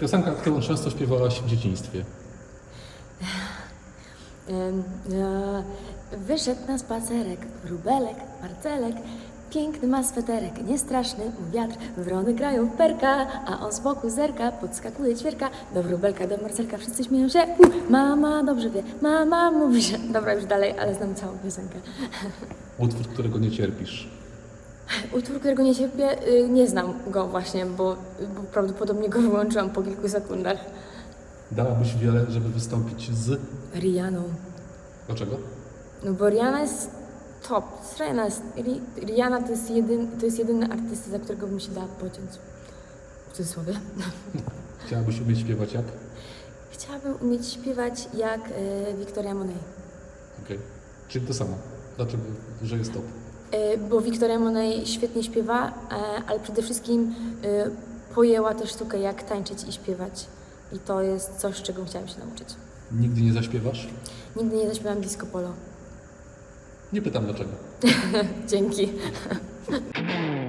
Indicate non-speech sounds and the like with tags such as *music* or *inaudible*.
Piosenka, którą często śpiewałaś w dzieciństwie. E, Wyszedł na spacerek, wróbelek, Marcelek. Piękny ma sweterek, niestraszny mu wiatr. Wrony grają w perka, a on z boku zerka. Podskakuje ćwierka, do wróbelka, do Marcelka. Wszyscy śmieją się. U, mama dobrze wie, mama mówi się. Dobra, już dalej, ale znam całą piosenkę. *laughs* Utwór, którego nie cierpisz. Utwór, którego nie cierpię, y, nie znam go właśnie, bo, bo prawdopodobnie go wyłączyłam po kilku sekundach. Dałabyś wiele, żeby wystąpić z... Rianą. Dlaczego? No bo Rihanna jest top. Rihanna, jest, Ri- Rihanna to jest, jedyn, to jest jedyny artysta, za którego bym się dała pociąć. W cudzysłowie. *laughs* Chciałabyś umieć śpiewać jak? Chciałabym umieć śpiewać jak e, Victoria Monet. Okej. Czyli to samo. Dlaczego, że jest top? E, bo Victoria Monet świetnie śpiewa, e, ale przede wszystkim e, pojęła tę sztukę, jak tańczyć i śpiewać. I to jest coś, czego chciałam się nauczyć. Nigdy nie zaśpiewasz? Nigdy nie zaśpiewałam disco polo. Nie pytam dlaczego. *laughs* Dzięki. *laughs*